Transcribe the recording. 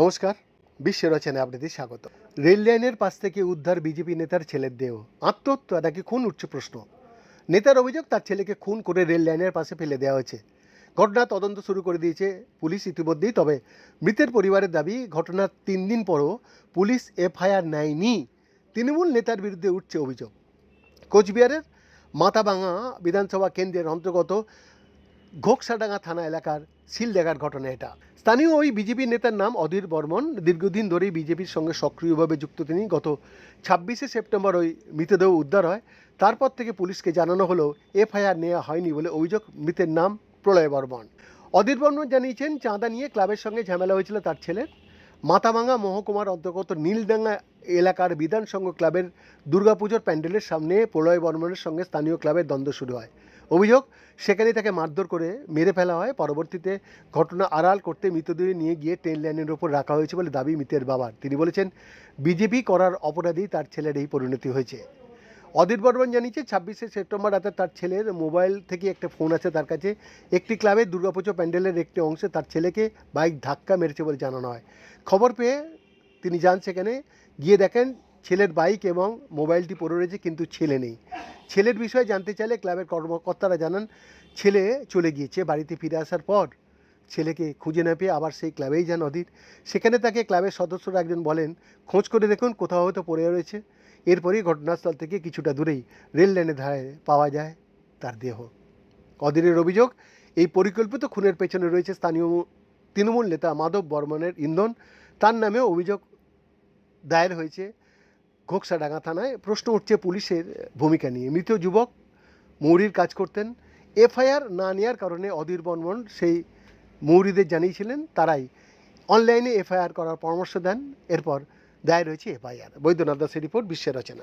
নমস্কার, বিশ্ব রচনায় আপনাদের স্বাগত। রেল লাইনের পাশ থেকে উদ্ধার বিজেপি নেতার ছেলের দেহ। আত্মহত্যা নাকি খুন উঠছে প্রশ্ন। নেতার অভিযোগ, তার ছেলেকে খুন করে রেল লাইনের পাশে ফেলে দেওয়া হয়েছে। ঘটনা তদন্ত শুরু করে দিয়েছে পুলিশ ইতিমধ্যেই, তবে মৃতের পরিবারের দাবি, ঘটনার তিন দিন পরও পুলিশ এফআইআর নেয়নি। তৃণমূল নেতার বিরুদ্ধে উঠছে অভিযোগ। কোচবিহারের মাথাভাঙা বিধানসভা কেন্দ্রের অন্তর্গত ঘোকসাডাঙ্গা থানা এলাকার সিলডেগার ঘটনা এটা। স্থানীয় ওই বিজেপি নেতার নাম অধীর বর্মন। দীর্ঘদিন ধরেই বিজেপির সঙ্গে সক্রিয়ভাবে যুক্ত তিনি। গত ছাব্বিশে সেপ্টেম্বর ওই মৃতদেহ উদ্ধার হয়। তারপর থেকে পুলিশকে জানানো হলেও এফআইআর নেওয়া হয়নি বলে অভিযোগ। মৃতের নাম প্রলয় বর্মন। অধীর বর্মন জানিয়েছেন, চাঁদা নিয়ে ক্লাবের সঙ্গে ঝামেলা হয়েছিল তার ছেলের। মাথাভাঙা মহকুমার অন্তর্গত নীলডাঙ্গা এলাকার বিধানসংঘ ক্লাবের দুর্গাপুজোর প্যান্ডেলের সামনে প্রলয় বর্মনের সঙ্গে স্থানীয় ক্লাবের দ্বন্দ্ব শুরু হয়। অভিযোগ, সেখানেই তাকে মারধর করে মেরে ফেলা হয়। পরবর্তীতে ঘটনা আড়াল করতে মৃতদেহ নিয়ে গিয়ে ট্রেন লাইনের ওপর রাখা হয়েছে বলে দাবি মৃতের বাবার। তিনি বলেছেন, বিজেপি করার অপরাধেই তার ছেলের এই পরিণতি হয়েছে। অধীর বর্মন জানিয়েছে, ছাব্বিশে সেপ্টেম্বর রাতে তার ছেলের মোবাইল থেকে একটা ফোন আছে তার কাছে। একটি ক্লাবের দুর্গাপুজো প্যান্ডেলের একটি অংশে তার ছেলেকে বাইক ধাক্কা মেরেছে বলে জানানো হয়। খবর পেয়ে তিনি যান সেখানে। গিয়ে দেখেন ছেলের বাইক এবং মোবাইলটি পড়ে রয়েছে, কিন্তু ছেলে নেই। ছেলের বিষয়ে জানতে চাইলে ক্লাবের কর্মকর্তারা জানান, ছেলে চলে গিয়েছে, বাড়িতে ফিরে আসার পর। ছেলেকে খুঁজে না পেয়ে আবার সেই ক্লাবেই যান অধীর। সেখানে তাকে ক্লাবের সদস্যরা একজন বলেন, খোঁজ করে দেখুন কোথাও হয়তো পড়ে রয়েছে। এরপরেই ঘটনাস্থল থেকে কিছুটা দূরেই রেল লাইনের ধারে পাওয়া যায় তার দেহ। অধীরের অভিযোগ, এই পরিকল্পিত খুনের পেছনে রয়েছে স্থানীয় তৃণমূল নেতা মাধব বর্মনের ইন্ধন। তার নামেও অভিযোগ দায়ের হয়েছে। ঘোকসাডাঙ্গা থানায় প্রশ্ন উঠছে পুলিশের ভূমিকা নিয়ে। মৃত যুবক মৌরির কাজ করতেন। এফআইআর না নেওয়ার কারণে অধীর বর্মন সেই মৌরিদের জানিয়েছিলেন। তারাই অনলাইনে এফআইআর করার পরামর্শ দেন। এরপর দায়ের হয়েছে এফআইআর। বৈদ্যনাথ দাসের রিপোর্ট, বিশ্বের রচনা।